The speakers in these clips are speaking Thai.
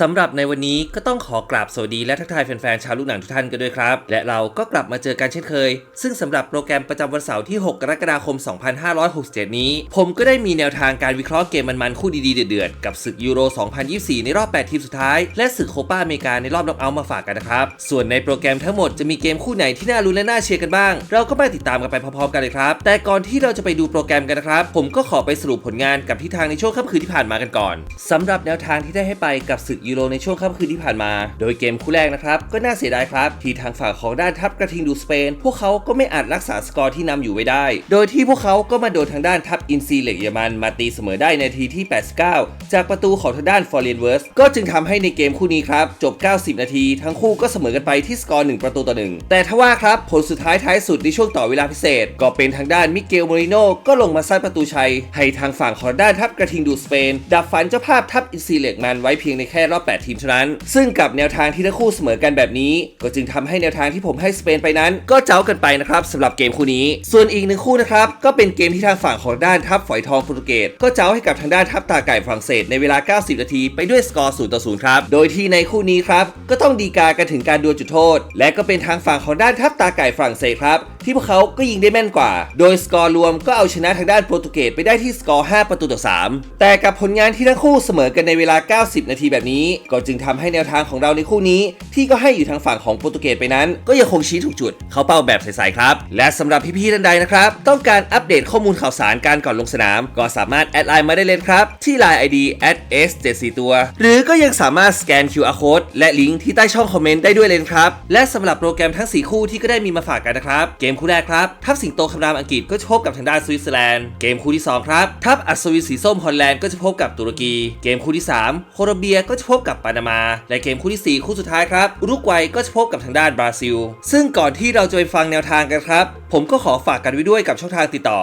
สำหรับในวันนี้ก็ต้องขอกราบสวัสดีและทักทายแฟนๆชาวลูกหนังทุกท่านกันด้วยครับ และเราก็กลับมาเจอกันเช่นเคย ซึ่งสำหรับโปรแกรมประจำวันเสาร์ที่ 6 กรกฎาคม 2567 นี้ ผมก็ได้มีแนวทางการวิเคราะห์เกมมันๆคู่ดีๆเดือดๆกับศึกยูโร 2024 ในรอบ 8 ทีมสุดท้าย และศึกโคปาอเมริกาในรอบน็อกเอาท์มาฝากกันนะครับ ส่วนในโปรแกรมทั้งหมดจะมีเกมคู่ไหนที่น่าลุ้นและน่าเชียร์กันบ้าง เราก็มาติดตามกันไปพร้อมๆกันเลยครับ แต่ก่อนที่เราจะไปดูโปรแกรมกันนะครับ ผมก็ขอไปสรุปผลงานกับทิศทางในช่วงค่ำคืนที่ผ่านมากันก่อนสำหรับแนวทางที่ได้ให้ไปกับศึกยูโรในช่วงค่ำคืนที่ผ่านมา โดยเกมคู่แรกนะครับ ก็น่าเสียดายครับ ที่ทางฝั่งของด้านทัพกระทิงดูสเปน พวกเขาก็ไม่อาจรักษาสกอร์ที่นำอยู่ไว้ได้ โดยที่พวกเขาก็มาโดนทางด้านทัพอินซีเหล็กเยอรมันมาตีเสมอได้ในทีที่ 89 จากประตูของทางด้านฟอร์เรนเวิร์สก็จึงทำให้ในเกมคู่นี้ครับจบ 90 นาที ทั้งคู่ก็เสมอกันไปที่สกอร์1ประตูต่อ1แต่ทว่าครับผลสุดท้ายท้ายสุดในช่วงต่อเวลาพิเศษ ก็เป็นทางด้านมิเกลโมริโนก็ลงมาซัดประตูชัย ให้ทางฝั่งของด้านทัพกระทิงดูสเปน ดับฝันเจ้าภาพทัพอินซีเหล็กมันไว้เพียงในแค่รอบ 8 ทีมเท่านั้น ซึ่งกับแนวทางที่ทั้งคู่เสมอกันแบบนี้ ก็จึงทำให้แนวทางที่ผมให้สเปนไปนั้น ก็เจ้ากันไปนะครับสำหรับเกมคู่นี้ ส่วนอีกหนึ่งคู่นะครับก็เป็นเกมที่ทางฝั่งของด้านทัพฝอยทองโปรตุเกสก็เจ้าให้กับทางด้านทัพตาไก่ฝรั่งเศสในเวลา 90 นาทีไปด้วยสกอร์ 0 ต่อ 0 ครับ โดยที่ในคู่นี้ครับก็ต้องดีกากันถึงการดวลจุดโทษ และก็เป็นทางฝั่งของด้านทัพตาไก่ฝรั่งเศสครับ ที่พวกเขาก็ยิงได้แม่นกว่า โดยสกอร์รวมก็เอาชนะทางด้านโปรตุเกสไปได้ที่สกอร์ 5 ประตูต่อ 3 แต่กับผลงานที่ทั้งคู่เสมอกันในเวลา 90 นาทีแบบนี้ ก็จึงทำให้แนวทางของเราในคู่นี้ ที่ก็ให้อยู่ทางฝั่งของโปรตุเกสไปนั้น ก็ยังคงชี้ถูกจุด เขาเป้าแบบใสๆครับ และสำหรับพี่ๆท่านใดนะครับ ต้องการอัปเดตข้อมูลข่าวสารการก่อนลงสนาม ก็สามารถแอดไลน์มาได้เลยครับที่ Line ID s74 ตัว หรือก็ยังสามารถสแกน QR code และลิงก์ที่ใต้ช่องคอมเมนต์ได้ด้วยเลยครับและสำหรับโปรแกรมทั้ง 4 คู่ที่ก็ได้มีมาฝากกันนะครับเกมคู่แรกครับ ทัพสิงโตคำรามอังกฤษก็จะพบกับทางด้านสวิตเซอร์แลนด์ เกมคู่ที่ 2 ครับ ทัพอัศวินสีส้มฮอลแลนด์ก็จะพบกับตุรกี เกมคู่ที่ 3 โคลอมเบียก็จะพบกับปานามา และเกมคู่ที่ 4 คู่สุดท้ายครับอุรุกวัยก็จะพบกับทางด้านบราซิล ซึ่งก่อนที่เราจะไปฟังแนวทางกันครับ ผมก็ขอฝากกันไว้ด้วยกับช่องทางติดต่อ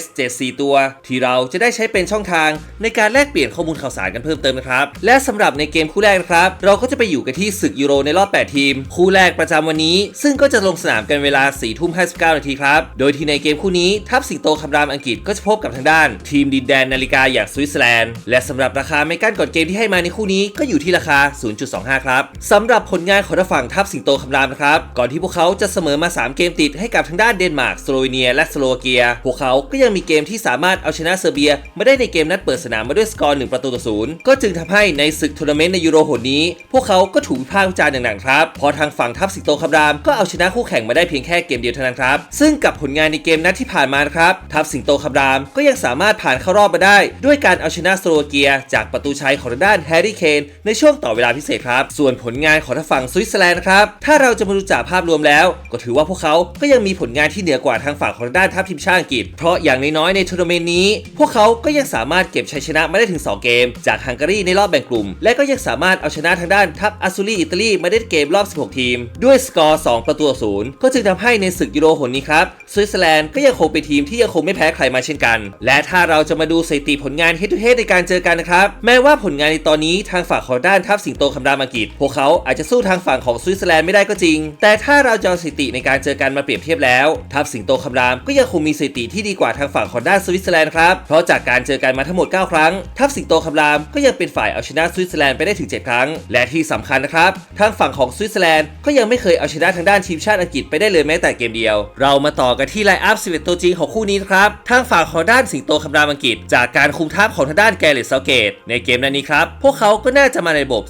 s74 ตัว ที่เราจะได้ใช้เป็นช่องทาง ในการแลกเปลี่ยนข้อมูลข่าวสารกันเพิ่มเติมนะครับ และสำหรับในเกมคู่แรกนะครับ เราก็จะไปอยู่กันที่ศึกยูโรในรอบ 8 ทีม คู่แรกประจำวันนี้ ซึ่งก็จะลงสนามกันเวลา4ทุ่ม59 นาทีครับ โดยที่ในเกมคู่นี้ทัพสิงโตคำรามอังกฤษก็จะพบกับทางด้าน ทีมดินแดนนาฬิกาอย่างสวิตเซอร์แลนด์ และสำหรับราคาไม่กั้นก่อนเกมที่ให้มาในคู่นี้ก็อยู่ที่ราคา 0.25 ครับสำหรับผลงานของทางฝั่งทัพสิงโตคำรามนะครับ ก่อนที่พวกเขาจะเสมอมา 3 เกมติดให้กับทางด้านเดนมาร์กสโลวีเนีย และสโลวาเกีย พวกเขาก็ยังมีเกมที่สามารถเอาชนะเซอร์เบียมาได้ในเกมนัดเปิดสนามมาด้วยสกอร์ 1 ประตูต่อศูนย์ก็จึงทำให้ในศึกทัวร์นาเมนต์ในยูโรหนนี้ พวกเขาก็ถูกวิพากษ์วิจารณ์อย่างหนักครับเพราะทางฝั่งทัพสิงโตคำรามก็เอาชนะคู่แข่งมาได้เพียงแค่เกมเดียวเท่านั้นครับ ซึ่งกับผลงานในเกมนัดที่ผ่านมานะครับทัพสิงโตคำรามก็ยังสามารถผ่านเข้ารอบมาได้ ด้วยการเอาชนะสโลวเกีย จากประตูชัยของด้านแฮร์รี่เคนในช่วงต่อเวลาพิเศษครับ ส่วนผลงานของทางฝั่งสวิตเซอร์แลนด์นะครับถ้าเราจะมาดูจากภาพรวมแล้ว ก็ถือว่าพวกเขาก็ยังมีผลงานที่เหนือกว่าทางฝั่งของด้านทัพทีมชาติอังกฤษเพราะอย่างน้อยๆในทัวร์นาเมนต์นี้ พวกเขาก็ยังสามารถเก็บชัยชนะมาได้ถึง 2 เกม จากฮังการีในรอบแบ่งกลุ่ม และก็ยังสามารถเอาชนะทางด้านทัพอาซูรีอิตาลีมาได้เกมรอบ 16 ทีม ด้วยสกอร์ 2 ประตูศูนย์ก็จึงทำให้ในศึกยูโรหนนี้ครับสวิตเซอร์แลนด์ก็ยังคงเป็นทีมที่ยังคงไม่แพ้ใครมาเช่นกัน และถ้าเราจะมาดูสถิติผลงาน head to head ในการเจอกันนะครับ แม้ว่าผลงานในตอนนี้ทางฝั่งของด้านทัพสิงโตคำรามอังกฤษพวกเขาอาจจะสู้ทางฝั่งของสวิตเซอร์แลนด์ไม่ได้ก็จริง แต่ถ้าเราจะเอาสถิติในการเจอกันมาเปรียบเทียบแล้ว ทัพสิงโตคำรามก็ยังคงมีสถิติที่ดีกว่าทางฝั่งของด้านสวิตเซอร์แลนด์ครับเพราะจากการเจอกันมาทั้งหมด 9 ครั้ง ทัพสิงโตคำรามก็ยังเป็นฝ่ายเอาชนะสวิตเซอร์แลนด์ไปได้ถึง 7 ครั้ง และที่สำคัญนะครับทางฝั่งของสวิตเซอร์แลนด์ก็ยังไม่เคยเอาชนะทางด้านทีมชาติอังกฤษไปได้เลยแม้แต่เกมเดียว เรามาต่อกันที่ไลน์อัพ11 ตัวจริงของคู่นี้ครับทางฝั่งของด้านสิงโตคำรามอังกฤษ จากการคุมทัพของทางด้านแกเรตเซาเกต ในเกมนั้นนี้ครับ พวกเขาก็น่าจะมาในระบบ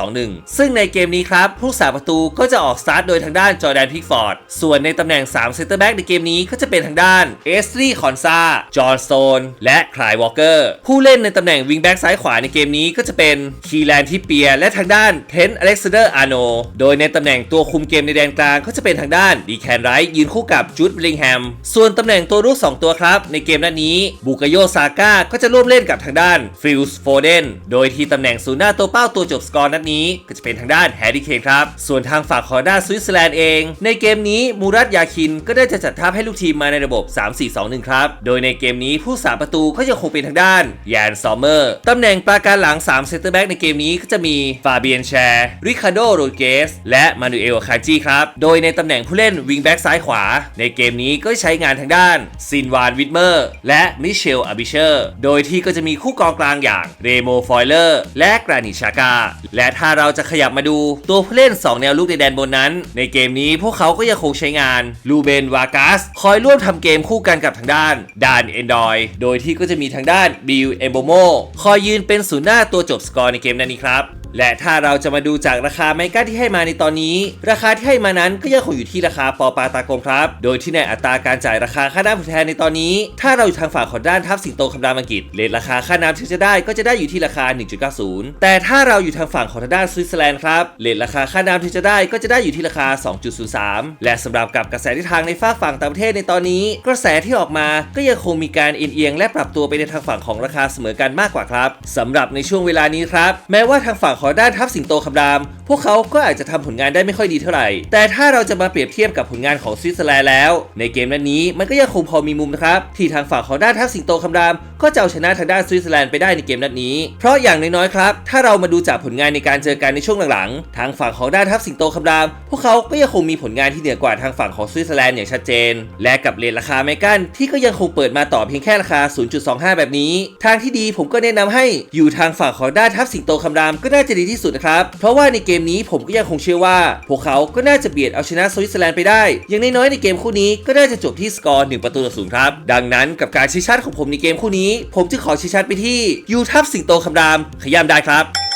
3-4-2-1 ซึ่งในเกมนี้ครับผู้สาประตูก็จะออกสตาร์ทโดยทางด้านจอร์แดนพิกฟอร์ด ส่วนในตำแหน่ง3เซนเตอร์แบ็กในเกมนี้ก็จะเป็นทางด้านเอสลีคอนซาจอห์นสโตนและคลายวอลเกอร์ผู้เล่นในตำแหน่งวิงแบ็กซ้ายขวาในเกมนี้ก็จะเป็นคีแลนทิเปีย และทางด้านเทนอเล็กซานเดอร์อาโนโดยในตำแหน่งตัวคุมเกมในแดนกลางก็จะเป็นทางด้านดีแคนไรท์ยืนคู่กับจูดบลิงแฮม ส่วนตำแหน่งตัวรุก 2 ตัวครับ ในเกมนัดนี้บุกโยซาก้าก็จะร่วมเล่นกับทางด้านฟิลส์โฟเดนโดยที่ตำแหน่งศูนย์หน้าตัวเป้าตัวจบสกอร์นัดนี้ ก็จะเป็นทางด้านแฮร์รี่เคนครับส่วนทางฝั่งของด้านสวิตเซอร์แลนด์เอง ในเกมนี้มูรัตยาคินก็ได้จะจัดทัพให้ลูกทีมมาในระบบ 3-4-2-1 ครับ โดยในเกมนี้ผู้สาประตูก็ยังคงเป็นทางด้านยานซอมเมอร์ตำแหน่งปราการหลัง3เซนเตอร์แบ็กในเกมนี้ก็จะมีฟาเบียนแชร์ริคาโดโรเกสและมานูเอลคาจิครับโดยในตำแหน่งผู้เล่นวิงแบ็กซ้ายายขวา ในเกมนี้ก็ใช้งานทางด้านซินวานวิดเมอร์และมิเชลอาบิเชอร์ โดยที่ก็จะมีคู่กองกลางอย่างเรโมฟอยเลอร์และกรานิชากา และถ้าเราจะขยับมาดูตัวผู้เล่น 2 แนวลูกในแดนบนนั้น ในเกมนี้พวกเขาก็ยังคงใช้งานลูเบนวากัสคอยร่วมทำเกมคู่กันกับทางด้านดานเอนดอยโดยที่ก็จะมีทางด้านบิลเอมโบโมคอยยืนเป็นศูนย์หน้าตัวจบสกอร์ในเกมนั้นนี้ครับ และถ้าเราจะมาดูจากราคาไมก้าที่ให้มาในตอนนี้ ราคาที่ให้มานั้นก็ยังคงอยู่ที่ราคาปอปาตากลมครับ โดยที่ในอัตราการจ่ายราคาค่าน้ำผลแทนในตอนนี้ ถ้าเราอยู่ทางฝั่งของด้านทัพสิงโตคำรามอังกฤษเลทราคาค่าน้ำที่จะได้ก็จะได้อยู่ที่ราคา 1.90 แต่ถ้าเราอยู่ทางฝั่งของทางด้านสวิตเซอร์แลนด์ครับเลทราคาค่าน้ำที่จะได้ก็จะได้อยู่ที่ราคา 2.03 และสำหรับกับกระแสทิศทางในฝากฝั่งต่างประเทศในตอนนี้ กระแสที่ออกมาก็ยังคงมีการเอียงและปรับตัวไปในทางฝั่งของราคาเสมอกันมากกว่าครับสำหรับในช่วงเวลานี้ครับแม้ว่าทางฝั่งของด้านทัพสิงโตคำราม พวกเขาก็อาจจะทำผลงานได้ไม่ค่อยดีเท่าไหร่ แต่ถ้าเราจะมาเปรียบเทียบกับผลงานของสวิตเซอร์แลนด์แล้ว ในเกมนั้นนี้มันก็ยังคงพอมีมุมนะครับ ที่ทางฝั่งของด้านทัพสิงโตคำราม ก็จะเอาชนะทางด้านสวิตเซอร์แลนด์ไปได้ในเกมนัดนี้ เพราะอย่างน้อยๆครับถ้าเรามาดูจากผลงานในการเจอกันในช่วงหลังๆ ทางฝั่งของด้านทัพสิงโตคำราม พวกเขาก็ยังคงมีผลงานที่เหนือกว่าทางฝั่งของสวิตเซอร์แลนด์อย่างชัดเจน และกับเลทราคาไมกันที่ก็ยังคงเปิดมาต่อเพียงแค่ราคา 0.25 แบบนี้ ทางที่ดีผมก็แนะนำให้อยู่ทางฝั่งของด้านทัพสิงโตคำรามก็น่าจะดีที่สุดนะครับ เพราะว่าในเกมนี้ผมก็ยังคงเชื่อว่า พวกเขาก็น่าจะเบียดเอาชนะสวิตเซอร์แลนด์ไปได้ อย่างน้อยๆในเกมคู่นี้ก็น่าจะจบที่สกอร์1ประตูต่อศูนย์ครับ ดังนั้นกับการชี้ชัดของผมในเกมคู่นี้ ผมจึงขอชี้ชัดไปที่ยูทับสิงโตคำรามขย้ำได้ครับ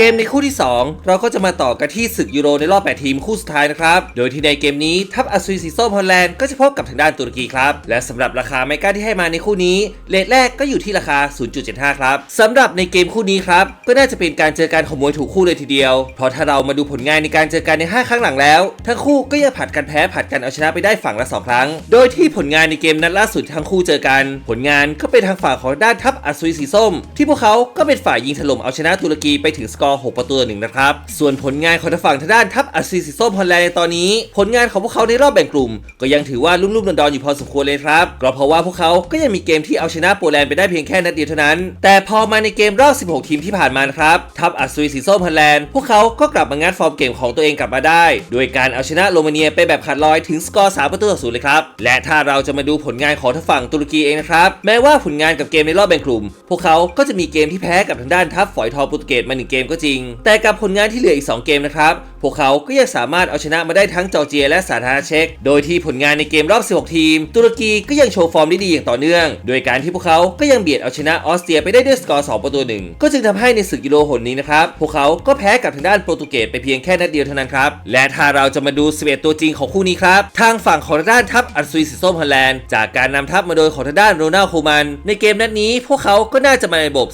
เกมในคู่ที่ 2 เราก็จะมาต่อกันที่ศึกยูโรในรอบ 8 ทีมคู่สุดท้ายนะครับ โดยที่ในเกมนี้ทัพอัสซุยซิโซฮอลแลนด์ก็จะพบกับทางด้านตุรกีครับ และสำหรับราคาไมก้าที่ให้มาในคู่นี้เลทแรกก็อยู่ที่ราคา 0.75 ครับสำหรับในเกมคู่นี้ครับ ก็น่าจะเป็นการเจอกันของมวยถูกคู่เลยทีเดียว เพราะถ้าเรามาดูผลงานในการเจอกันใน 5 ครั้งหลังแล้ว ทั้งคู่ก็ยังผัดกันแพ้ผัดกันเอาชนะไปได้ฝั่งละ 2 ครั้ง โดยที่ผลงานในเกมนัดล่าสุดทั้งคู่เจอกัน ผลงานก็เป็นทางฝั่งของด้านทัพอัสซุยสีส้ม ที่พวกเขาก็เป็นฝ่ายยิงถล่มเอาชนะตุรกีไปถึงสกอร์ 6 ประตูต่อหนึ่งนะครับ ส่วนผลงานของทางฝั่งทางด้านทัพอัสซุยสีส้มฮอลแลนด์ในตอนนี้ ผลงานของพวกเขาในรอบแบ่งกลุ่ม ก็ยังถือว่าลุ่มๆดอนๆอยู่พอสมควรเลยครับก็เพราะว่าพวกเขาก็ยังมีเกมที่เอาชนะโปแลนด์ไปได้เพียงแค่นัดเดียวเท่านั้น แต่พอมาในเกมรอบ 16 ทีมที่ผ่านมานะครับทัพอัสซุยสีส้มฮอลแลนด์พวกเขาก็กลับมางัดฟอร์มเกมของตัวเองกลับมาได้ โดยการเอาชนะโรมาเนียไปแบบขาดลอยถึงสกอร์ 3 ประตูต่อศูนย์เลยครับและถ้าเราจะมาดูผลงานของทางฝั่งตุรกีเองนะครับแม้ว่าผลงานกับเกมในรอบแบ่งกลุ่ม พวกเขาก็จะมีเกมที่แพ้กับทางด้านทัพฝอยทองโปรตุเกสมาหนึ่งเกมก็จริง แต่กับผลงานที่เหลืออีก 2 เกมนะครับ พวกเขาก็ยังสามารถเอาชนะมาได้ทั้งจอร์เจียและสาธารณรัฐเช็ก โดยที่ผลงานในเกมรอบ 16 ทีม ตุรกีก็ยังโชว์ฟอร์มได้ดีอย่างต่อเนื่อง โดยการที่พวกเขาก็ยังเบียดเอาชนะออสเตรียไปได้ด้วยสกอร์ 2 ประตูหนึ่งก็จึงทำให้ในศึกยูโรหนนี้นะครับ พวกเขาก็แพ้กับทางด้านโปรตุเกสไปเพียงแค่นัดเดียวเท่านั้นครับ และถ้าเราจะมาดู 11 ตัวจริงของคู่นี้ครับ ทางฝั่งของทางด้านทัพอัลซุยสีส้มฮอลแลนด์จากการนำทัพมาโดยของทางด้านโรนัลโคมัน ในเกมนัดนี้พวกเขาก็น่าจะมาในระบบ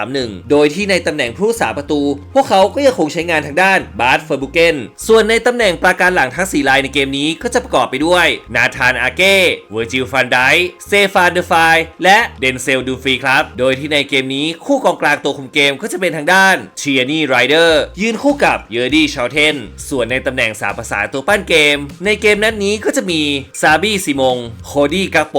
4-2-3-1 โดยที่ในตำแหน่งผู้รักษาประตู พวกเขาก็ยังคงใช้งานทางด้านบาร์ตเฟอร์บุเกนส่วนในตำแหน่งปราการหลังทั้ง 4 ลายในเกมนี้ก็จะประกอบไปด้วย นาธานอาเก้เวอร์จิลฟันไดเซฟานเดอร์ไฟและเดนเซลดูฟีครับ โดยที่ในเกมนี้คู่กองกลางตัวคุมเกมก็จะเป็นทางด้านเชียนี่ไรเดอร์ยืนคู่กับเยอร์ดี้ชาเทนส่วนในตำแหน่งสามภาษาตัวปั้นเกม ในเกมนัดนี้ก็จะมีซาบี้ซิมงโคดี้กักโป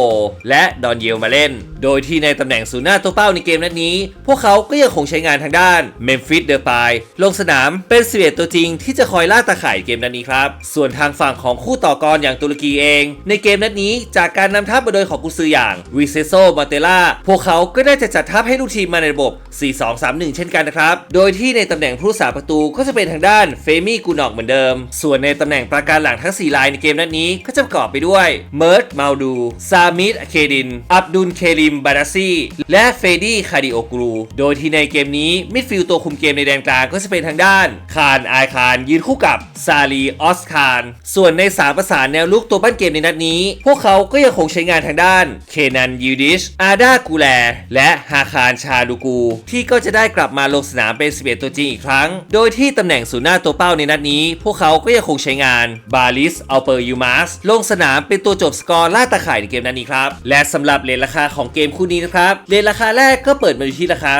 และดอนเยลมาเล่น โดยที่ในตำแหน่งศูนย์หน้าตัวเป้าในเกมนัดนนี้ พวกเขาก็ยังคงใช้งานทางด้านเมมฟิสเดอร์ปายลงสนามเป็นเสิตัวจริงที่จะะคอยล่าตาข่ายเกมนัดนี้ครับ ส่วนทางฝั่งของคู่ต่อกรอย่างตุรกีเอง ในเกมนัดนี้จากการนำทัพมาโดยของกุซืออย่างวิเซโซมาเตล่าพวกเขาก็ได้จะจัดทัพให้ลูกทีมมาในระบบ 4-2-3-1 เช่นกันนะครับ โดยที่ในตำแหน่งผู้รักษาประตูก็จะเป็นทางด้านเฟมี่กูนอกเหมือนเดิม ส่วนในตำแหน่งประการหลังทั้ง 4 ลายในเกมนัดนี้ก็จะประกอบไปด้วยเมิร์ดมาลดูซามิดเคดิน อับดุลเคริมบาราซีและเฟดี้คาดิโอกรู โดยที่ในเกมนี้มิดฟิลด์ตัวคุมเกมในแดนกลางก็จะเป็นทางด้านคารอายคารยืนคู่กับซาลีออสคารส่วนในสามประสานแนวลุกตัวปั้นเกมในนัดนี้ พวกเขาก็ยังคงใช้งานทางด้านเคนันยูดิชอาดากูแล และฮาคารชาดูกู ที่ก็จะได้กลับมาลงสนามเป็น 11 ตัวจริงอีกครั้ง โดยที่ตำแหน่งศูนย์หน้าตัวเป้าในนัดนี้ พวกเขาก็ยังคงใช้งานบาลิสอัลเปอร์ยูมาสลงสนามเป็นตัวจบสกอร์ล่าตาข่ายในเกมนัดนี้ครับ และสำหรับเลทราคาของเกมคู่นี้นะครับเลทราคาแรกก็เปิดมาอยู่ที่ราคา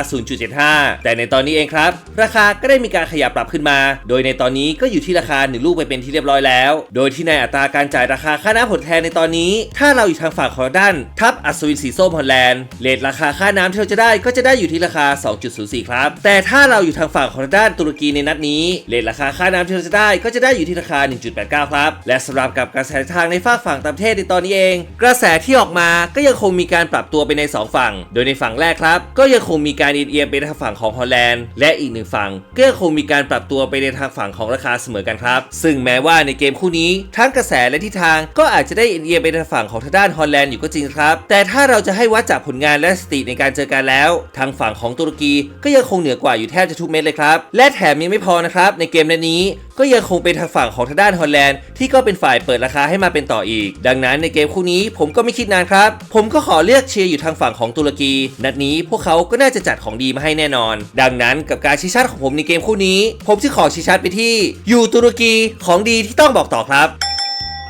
0.75 แต่ในตอนนี้เองครับ ราคาก็ได้มีการขยับปรับขึ้นมา โดยในตอนนี้นี้ก็อยู่ที่ราคา 1 ลูกไปเป็นที่เรียบร้อยแล้ว โดยที่ในอัตราการจ่ายราคาค่าน้ำผลแทนในตอนนี้ ถ้าเราอยู่ทางฝั่งของด้านทัพอัศวินสีส้มฮอลแลนด์เลทราคาค่าน้ำที่เราจะได้ก็จะได้อยู่ที่ราคา 2.04 ครับ แต่ถ้าเราอยู่ทางฝั่งของด้านตุรกีในนัดนี้เลทราคาค่าน้ำที่เราจะได้ก็จะได้อยู่ที่ราคา 1.89 ครับ และสำหรับกับกระแสทางในฝากฝั่งต่างประเทศในตอนนี้เอง กระแสที่ออกมาก็ยังคงมีการปรับตัวไปใน 2 ฝั่ง โดยในฝั่งแรกครับ ก็ยังคงมีการเอียงไปทางฝั่งของฮอลแลนด์และอีกหนึ่งฝั่งก็ยังคงมีการปรับตัวไปในทางฝั่งของราคาเสมอกันครับ ซึ่งแม้ว่าในเกมคู่นี้ทั้งกระแสและทิศทางก็อาจจะได้เอียงไปทางฝั่งของทางด้านฮอลแลนด์อยู่ก็จริงครับ แต่ถ้าเราจะให้วัดจากผลงานและสถิติในการเจอกันแล้ว ทางฝั่งของตุรกีก็ยังคงเหนือกว่าอยู่แทบจะทุกเม็ดเลยครับ และแถมยังไม่พอนะครับในเกมนี้ก็ยังคงเป็นทางฝั่งของทางด้านฮอลแลนด์ที่ก็เป็นฝ่ายเปิดราคาให้มาเป็นต่ออีก ดังนั้นในเกมคู่นี้ผมก็ไม่คิดนานครับ ผมก็ขอเลือกเชียร์อยู่ทางฝั่งของตุรกี นัดนี้พวกเขาก็น่าจะจัดของดีมาให้แน่นอน ดังนั้นกับการชี้ชัดของผมในเกมคู่นี้ ผมจะขอชี้ชัดไปที่ อยู่ตุรกีของดีที่ต้องบอกต่อครับ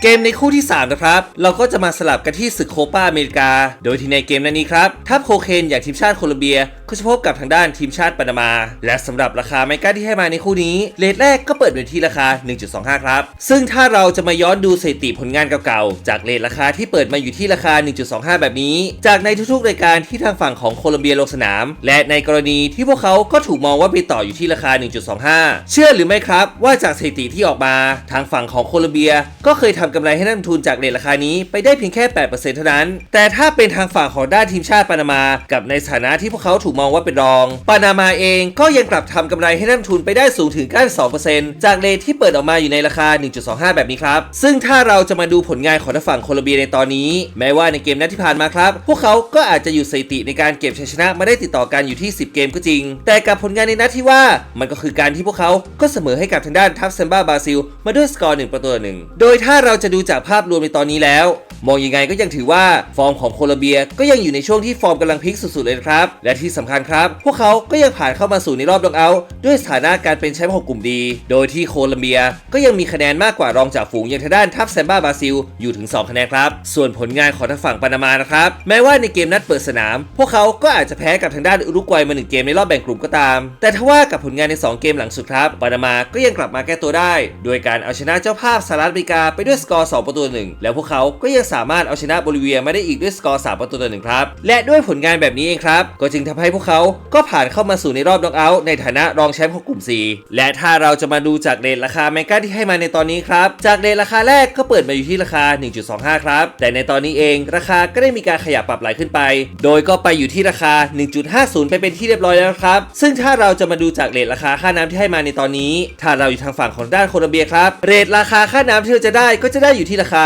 เกมในคู่ที่ 3 นะครับ เราก็จะมาสลับกันที่ศึกโคปาอเมริกา โดยที่ในเกมนั้นนี้ครับทัพโคเคนอย่างทีมชาติโคลอมเบีย ก็จะพบกับทางด้านทีมชาติปานามา และสำหรับราคาไมก้าที่ให้มาในคู่นี้เลทแรกก็เปิดอยู่ที่ราคา 1.25 ครับ ซึ่งถ้าเราจะมาย้อนดูสถิติผลงานเก่าๆ จากเลทราคาที่เปิดมาอยู่ที่ราคา 1.25 แบบนี้ จากในทุกๆรายการที่ทางฝั่งของโคลอมเบียลงสนาม และในกรณีที่พวกเขาก็ถูกมองว่าไปต่ออยู่ที่ราคา 1.25 เชื่อหรือไม่ครับว่าจากสถิติที่ออกมา ทางฝั่งของโคลอมเบียก็เคยทำกำไรให้นักลงทุนจากเลทราคานี้ไปได้เพียงแค่ 8%เท่านั้น แต่ถ้าเป็นทางฝั่งของด้านทีมชาติปานามา กับในสถานะที่พวกเขาถูกมองว่าเป็นรอง ปานามาเองก็ยังกลับทำกำไรให้นักลงทุนไปได้สูงถึง92%จากเลทที่เปิดออกมาอยู่ในราคา 1.25 แบบนี้ครับ ซึ่งถ้าเราจะมาดูผลงานของทางฝั่งโคลอมเบียในตอนนี้ แม้ว่าในเกมนัดที่ผ่านมาครับ พวกเขาก็อาจจะอยู่สถิติในการเก็บชัยชนะมาได้ติดต่อกันอยู่ที่ 10 เกมก็จริง แต่กับผลงานในนัดที่ว่ามันก็คือการที่พวกเขาก็เสมอให้กับทางด้านทัพเซมบ้าบราซิล มาด้วยสกอร์1ประตูต่อหนึ่งโดยถ้าเราจะดูจากภาพรวมในตอนนี้แล้ว มองยังไงก็ยังถือว่าฟอร์มของโคลอมเบียก็ยังอยู่ในช่วงที่ฟอร์มกำลังพลิกสุดๆเลยครับ และที่สำคัญครับ พวกเขาก็ยังผ่านเข้ามาสู่ในรอบน็อกเอาท์ด้วยสถานะการเป็นแชมป์ของกลุ่มดี โดยที่โคลอมเบียก็ยังมีคะแนนมากกว่ารองจากฝูงอย่างทางด้านทัพแซมบ้าบราซิลอยู่ถึง 2 คะแนนครับ ส่วนผลงานของทางฝั่งปานามานะครับแม้ว่าในเกมนัดเปิดสนาม พวกเขาก็อาจจะแพ้กับทางด้านอุรุกวัยมาหนึ่งเกมในรอบแบ่งกลุ่มก็ตาม แต่ถ้าว่ากับผลงานใน 2 เกมหลังสุดครับปานามาก็ยังกลับมาแก้ตัวได้ โดยการเอาชนะเจ้าภาพสหรัฐอเมริกาไปด้วยสกอร์ 2 ประตูต่อหนึ่งแล้วพวกเขาก็ยังสามารถเอาชนะโบลิเวียมาได้อีกด้วยสกอร์ 3 ประตูต่อหนึ่งครับ และด้วยผลงานแบบนี้เองครับ ก็จึงทำให้พวกเขาก็ผ่านเข้ามาสู่ในรอบน็อกเอาท์ในฐานะรองแชมป์ของกลุ่ม C และถ้าเราจะมาดูจากเรทราคาแมก้าที่ให้มาในตอนนี้ครับ จากเรทราคาแรกก็เปิดมาอยู่ที่ราคา 1.25 ครับ แต่ในตอนนี้เองราคาก็ได้มีการขยับปรับไหลขึ้นไป โดยก็ไปอยู่ที่ราคา 1.50 ไปเป็นที่เรียบร้อยแล้วครับ ซึ่งถ้าเราจะมาดูจากเรทราคาค่าน้ำที่ให้มาในตอนนี้ ถ้าเราอยู่ทางฝั่งของด้านโคลอมเบียครับ เรทราคาค่าน้ำที่เราจะได้ก็จะได้อยู่ที่ราคา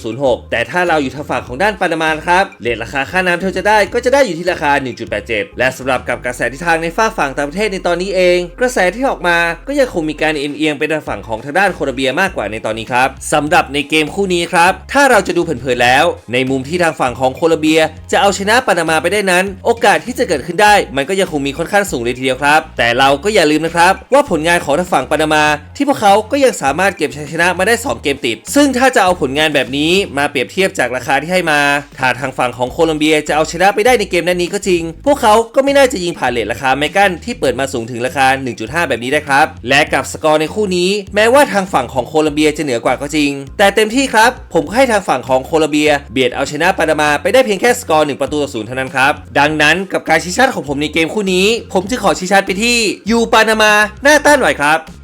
2.06 แต่ถ้าเราอยู่ทางฝั่งของด้านปานามาครับเรทราคาค่าน้ำที่เราจะได้ก็จะได้อยู่ที่ราคา 1.87 และสำหรับกับกระแสทิศทางในฝ้ากฝั่งต่างประเทศในตอนนี้เอง กระแสที่ออกมาก็ยังคงมีการเอียงไปทางฝั่งของทางด้านโคลอมเบียมากกว่าในตอนนี้ครับสำหรับในเกมคู่นี้ครับถ้าเราจะดูเผินๆแล้ว ในมุมที่ทางฝั่งของโคลอมเบีย จะเอาชนะปานามาไปได้นั้น โอกาสที่จะเกิดขึ้นได้ มันก็ยังคงมีค่อนข้างสูงเลยทีเดียวครับ แต่เราก็อย่าลืมนะครับ ว่าผลงานของทางฝั่งปานามา ที่พวกเขาก็ยังสามารถเก็บชัยชนะมาได้ 2 เกมติด ซึ่งถ้าจะเอาผลงานแบบนี้มาเปรียบเทียบจากราคาที่ให้มา ถ้าทางฝั่งของโคลอมเบียจะเอาชนะไปได้ในเกมนั้นนี้ก็จริง พวกเขาก็ไม่น่าจะยิงผ่านเลทราคาแมกันที่เปิดมาสูงถึงราคา 1.5 แบบนี้ได้ครับ และกับสกอร์ในคู่นี้ แม้ว่าทางฝั่งของโคลอมเบียจะเหนือกว่าก็จริง แต่เต็มที่ครับ ผมก็ให้ทางฝั่งของโคลอมเบีย เบียดเอาชนะปานามาไปได้เพียงแค่สกอร์1ประตูต่อศูนย์เท่านั้นครับดังนั้นกับการชี้ชัดของผมในเกมคู่นี้ ผมจะขอชี้ชัดไปที่ยูปานามาหน้าต้านไหวครับ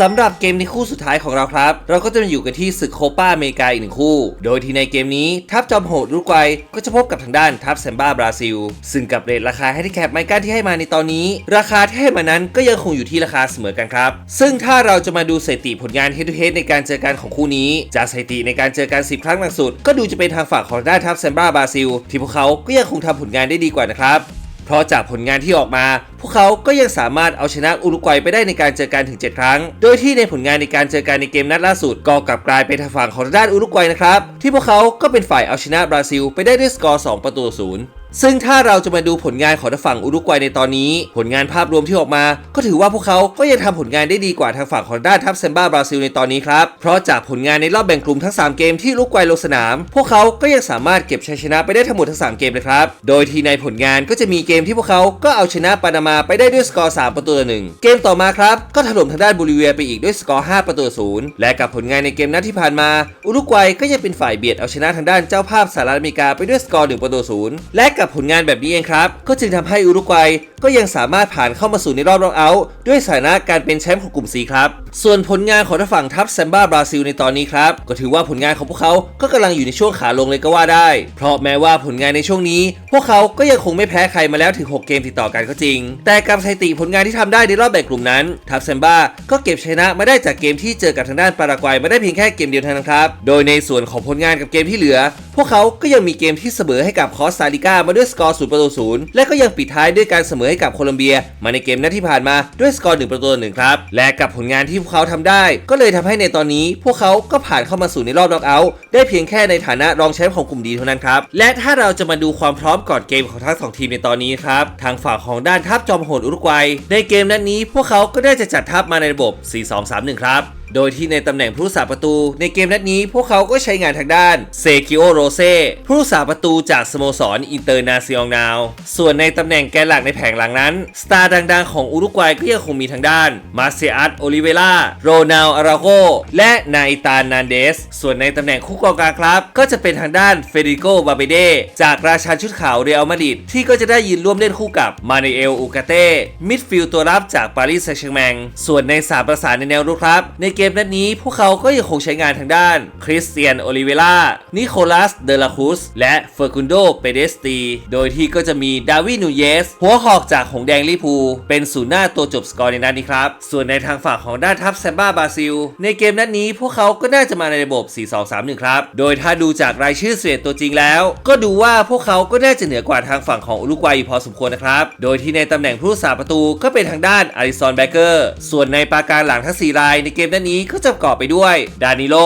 สำหรับเกมในคู่สุดท้ายของเราครับ เราก็จะมาอยู่กันที่ศึกโคปาอเมริกาอีกหนึ่งคู่ โดยที่ในเกมนี้ทัพจอมโหดรุกวัยก็จะพบกับทางด้านทัพแซมบ้าบราซิล ซึ่งกับเรทราคาให้ที่แคปไมก้าที่ให้มาในตอนนี้ ราคาที่ให้มานั้นก็ยังคงอยู่ที่ราคาเสมอกันครับ ซึ่งถ้าเราจะมาดูสถิติผลงาน head to head ในการเจอกันของคู่นี้ จากสถิติในการเจอกัน 10 ครั้งหลังสุด ก็ดูจะเป็นทางฝั่งของด้านทัพแซมบ้าบราซิล ที่พวกเขาก็ยังคงทำผลงานได้ดีกว่านะครับ เพราะจากผลงานที่ออกมา พวกเขาก็ยังสามารถเอาชนะอุรุกวัยไปได้ในการเจอกันถึง 7 ครั้ง โดยที่ในผลงานในการเจอกันในเกมนัดล่าสุด ก็กลับกลายเป็นทางฝั่งของด้านอุรุกวัยนะครับ ที่พวกเขาก็เป็นฝ่ายเอาชนะบราซิล ไปได้ด้วยสกอร์ 2 ประตูศูนย์ ซึ่งถ้าเราจะมาดูผลงานของทางฝั่งอุรุกวัยในตอนนี้ ผลงานภาพรวมที่ออกมา ก็ถือว่าพวกเขาก็ยังทำผลงานได้ดีกว่าทางฝั่งของด้านทัพเซมบ้าบราซิลในตอนนี้ครับ เพราะจากผลงานในรอบแบ่งกลุ่มทั้ง 3 เกมที่อุรุกวัยลงสนาม พวกเขาก็ยังสามารถเก็บชัยชนะไปได้ทั้งหมดทั้ง 3 เกมเลยครับ โดยที่ในผลงานก็จะมีเกมที่พวกเขาก็เอาชนะปานามาไปได้ด้วยสกอร์ 3 ประตูต่อหนึ่งเกมต่อมาครับก็ถล่มทางด้านโบลิเวียไปอีกด้วยสกอร์ 5 ประตูศูนย์และกับผลงานในเกมนัดที่ผ่านมา อุรุกวัยก็ยังเป็นฝ่ายเบียดเอาชนะทางด้านเจ้าภาพสหรัฐอเมริกาไปด้วยสกอร์1ประตูศูนย์และกบผลงานแบบนี้เองครับ ก็จึงทำให้อุรุกวัยก็ยังสามารถผ่านเข้ามาสู่ในรอบรองเอาท์ด้วยสถานะการเป็นแชมป์ของกลุ่ม C ครับ ส่วนผลงานของทางฝั่งทัพแซมบ้าบราซิลในตอนนี้ครับ ก็ถือว่าผลงานของพวกเขาก็กำลังอยู่ในช่วงขาลงเลยก็ว่าได้ เพราะแม้ว่าผลงานในช่วงนี้ พวกเขาก็ยังคงไม่แพ้ใครมาแล้วถึง 6 เกมติดต่อกันก็จริง แต่กับสถิติผลงานที่ทำได้ในรอบแบ่งกลุ่มนั้น ทัพแซมบ้าก็เก็บชนะมาได้จากเกมที่เจอกับทางด้านปารากวัยมาได้เพียงแค่เกมเดียวเท่านั้นครับ โดยในส่วนของผลงานกับเกมที่เหลือ พวกเขาก็ยังมีเกมที่เสมอให้กับคอสตาริกามาด้วยสกอร์0ประตู0และก็ยังปิดท้ายด้วยการเสมอให้กับโคลอมเบีย มาในเกมนัดที่ผ่านมาด้วยสกอร์1ประตูต่อหนึ่งครับ และกับผลงานที่พวกเขาทำได้ ก็เลยทำให้ในตอนนี้ พวกเขาก็ผ่านเข้ามาสู่ในรอบน็อกเอาท์ได้เพียงแค่ในฐานะรองแชมป์ของกลุ่มดีเท่านั้นครับ และถ้าเราจะมาดูความพร้อมก่อนเกมของทั้งสองทีมในตอนนี้ครับทางฝั่งของด้านทัพจอมโหดอุรุกวัยในเกมนัดนี้พวกเขาก็ได้จะจัดทัพมาในระบบ 4-2-3-1 ครับ โดยที่ในตำแหน่งผู้รักษาประตู ในเกมนัดนี้พวกเขาก็ใช้งานทางด้านเซกิโอโรเซ่ผู้รักษาประตูจากสโมสรอินเตอร์นาซิองนาว ส่วนในตำแหน่งแกนหลักในแผงหลังนั้น สตาร์ดังๆของอุรุกวัยก็ยังคงมีทางด้านมาเซียสโอลิเวล่าโรนัลอาราโกและนาอิตานานเดส ส่วนในตำแหน่งคู่กองกลางครับ ก็จะเป็นทางด้านเฟดริโกบาเบเดจากราชาชุดขาวเรอัลมาดริดที่ก็จะได้ยืนร่วมเล่นคู่กับมาเนเอลอูกาเต้มิดฟิลด์ตัวรับจากปารีสแซงต์แชร์แมงส่วนในสามประสานในแนวรุกครับในเกมนัดนี้พวกเขาก็ยังคงใช้งานทางด้าน คริสเตียนโอลิเวล่า นิโคลัส เดลาคุส และเฟอร์กุนโด เปเดสตี โดยที่ก็จะมีดาวินูเยส หัวหอกจากหงแดงลิพู เป็นศูนย์หน้าตัวจบสกอร์ในนัดนี้ครับ ส่วนในทางฝั่งของด้านทัพแซมบ้าบราซิล ในเกมนัดนี้พวกเขาก็น่าจะมาในระบบ 4-2-3-1 ครับ โดยถ้าดูจากรายชื่อเสียตัวจริงแล้ว ก็ดูว่าพวกเขาก็น่าจะเหนือกว่าทางฝั่งของอุรุกวัยอยู่พอสมควรนะครับ โดยที่ในตำแหน่งผู้รักษาประตูก็เป็นทางด้านอาริซอนแบเกอร์ ส่วนในปราการหลังทั้ง4รายในเกมนัดนี้ก็จะประกอบไปด้วยดานิโล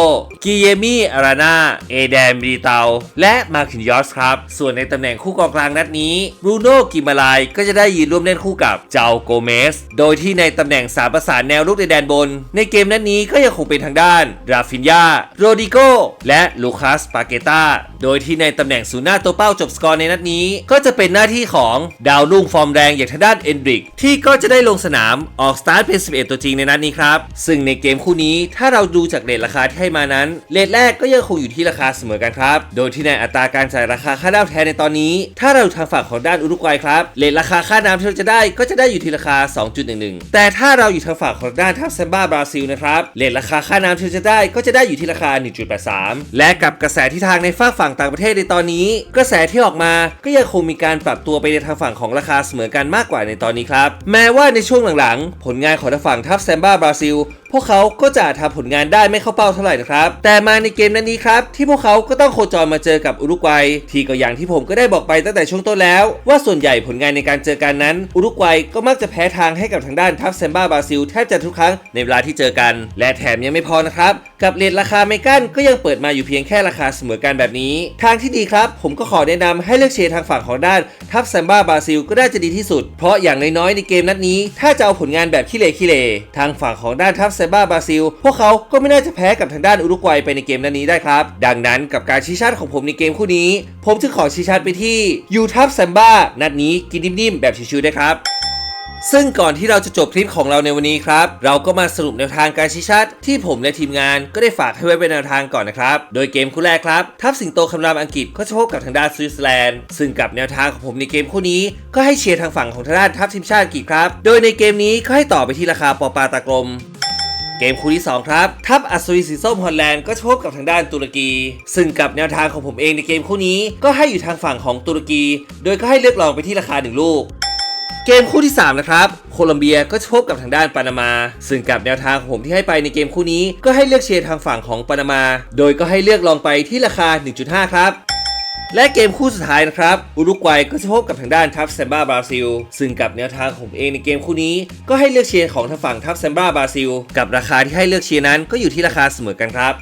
กิเยมี่อารานาเอแดนบริเตาและมาคินยอสครับ ส่วนในตำแหน่งคู่กองกลางนัดนี้บรูโน่กิมาลายก็จะได้ยืนร่วมเล่นคู่กับเจ้าโกเมส โดยที่ในตำแหน่งสามประสานแนวรุกในแดนบน ในเกมนัดนี้ก็ยังคงเป็นทางด้านราฟินยาโรดิโกและลูคัสปาเกตาโดยที่ในตำแหน่งศูนย์หน้าตัวเป้าจบสกอร์ในนัดนี้ ก็จะเป็นหน้าที่ของดาวรุ่งฟอร์มแรงอย่างทางด้านเอนดริกที่ก็จะได้ลงสนามออกสตาร์ทเป็น 11 ตัวจริงในนัดนี้ครับ ซึ่งในเกมคู่นี้ถ้าเราดูจากเรทราคาที่ให้มานั้นเรทแรกก็ยังคงอยู่ที่ราคาเสมอกันครับ โดยที่ในอัตราการจ่ายราคาค่าดาวแทนในตอนนี้ ถ้าเราทางฝั่งของด้านอุรุกวัยครับเรทราคาค่าน้ำที่เราจะได้ก็จะได้อยู่ที่ราคา 2.11 แต่ถ้าเราอยู่ทางฝั่งของด้านทัพแซมบ้าบราซิลนะครับเรทราคาค่าน้ำที่เราจะได้ก็จะได้อยู่ที่ราคา 1.83 และกับกระแสที่ทางในฝั่งฝั่งต่างประเทศในตอนนี้ กระแสที่ออกมาก็ยังคงมีการปรับตัวไปในทางฝั่งของราคาเสมอกันมากกว่าในตอนนี้ครับแม้ว่าในช่วงหลังๆ ผลงานของทางฝั่งทัพแซมบ้าบราซิล วกเขาก็จะทำผลงานได้ไม่เข้าเป้าเท่าไหร่นะครับ แต่มาในเกมนั้นนี้ครับ ที่พวกเขาก็ต้องโคจรมาเจอกับอุรุกวัย ที่ก็อย่างที่ผมก็ได้บอกไปตั้งแต่ช่วงต้นแล้ว ว่าส่วนใหญ่ผลงานในการเจอกันนั้น อุรุกวัยก็มักจะแพ้ทางให้กับทางด้านทัพเซมบ้าบราซิลแทบจะทุกครั้งในเวลาที่เจอกัน และแถมยังไม่พอนะครับ กับเรทราคาไม่กั้นก็ยังเปิดมาอยู่เพียงแค่ราคาเสมอกันแบบนี้ ทางที่ดีครับ ผมก็ขอแนะนำให้เลือกเชียร์ทางฝั่งของด้านทัพแซมบ้าบราซิลก็ได้จะดีที่สุด เพราะอย่างน้อยๆในเกมนัดนี้ ถ้าจะเอาผลงานแบบขี้เลขี้เลทางฝั่งของด้านทัพแซมบ้าบราซิล พวกเขาก็ไม่น่าจะแพ้กับทางด้านอุรุกวัยไปในเกมนัดนี้ได้ครับ ดังนั้นกับการชี้ชัดของผมในเกมคู่นี้ ผมจึงขอชี้ชัดไปที่ยูทัพแซมบ้านัดนี้กินนิ่มๆแบบชิวๆได้ครับซึ่งก่อนที่เราจะจบคลิปของเราในวันนี้ครับ เราก็มาสรุปแนวทางการชี้ชัด ที่ผมและทีมงานก็ได้ฝากให้ไว้เป็นแนวทางก่อนนะครับ โดยเกมคู่แรกครับ ทัพสิงโตคำรามอังกฤษก็จะพบกับทางด้านสวิตเซอร์แลนด์ซึ่งกับแนวทางของผมในเกมคู่นี้ ก็ให้เชียร์ทางฝั่งของทางด้านทัพทีมชาติอังกฤษครับ โดยในเกมนี้ก็ให้ต่อไปที่ราคาปอปาตากลม เกมคู่ที่ 2 ครับ ทัพอัศวินสีส้มฮอลแลนด์ก็พบกับทางด้านตุรกี ซึ่งกับแนวทางของผมเองในเกมคู่นี้ ก็ให้อยู่ทางฝั่งของตุรกี โดยก็ให้เลือกลองไปที่ราคา 1 ลูกเกมคู่ที่ 3 นะครับ โคลอมเบียก็พบกับทางด้านปานามา ซึ่งกับแนวทางของผมที่ให้ไปในเกมคู่นี้ ก็ให้เลือกเชียร์ทางฝั่งของปานามา โดยก็ให้เลือกลองไปที่ราคา 1.5 ครับ และเกมคู่สุดท้ายนะครับ อุรุกวัยก็จะพบกับทางด้านทัพแซมบ้าบราซิล ซึ่งกับแนวทางของเองในเกมคู่นี้ ก็ให้เลือกเชียร์ของทางฝั่งทัพแซมบ้าบราซิล กับราคาที่ให้เลือกเชียร์นั้นก็อยู่ที่ราคาเสมอกันครับ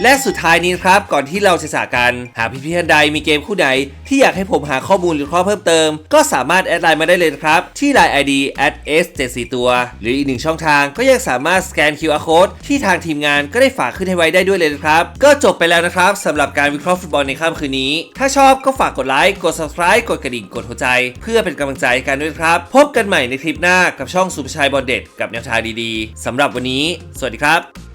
และสุดท้ายนี้ครับก่อนที่เราจะจากกัน หากพี่ๆท่านใดมีเกมคู่ไหน ที่อยากให้ผมหาข้อมูลหรือข้อเพิ่มเติม ก็สามารถแอดไลน์มาได้เลยครับ ที่ Line ID s74 ตัว หรืออีกหนึ่งช่องทางก็ยังสามารถสแกน QR code ที่ทางทีมงานก็ได้ฝากขึ้นให้ไว้ได้ด้วยเลยนะครับ ก็จบไปแล้วนะครับสำหรับการวิเคราะห์ฟุตบอลในค่ำคืนนี้ ถ้าชอบก็ฝากกดไลค์กด subscribe กดกระดิ่งกดหัวใจ เพื่อเป็นกำลังใจให้กันด้วยครับ พบกันใหม่ในคลิปหน้ากับช่องสุภชัยบอลเด็ดกับแนวทางดีๆสำหรับวันนี้ สวัสดีครับ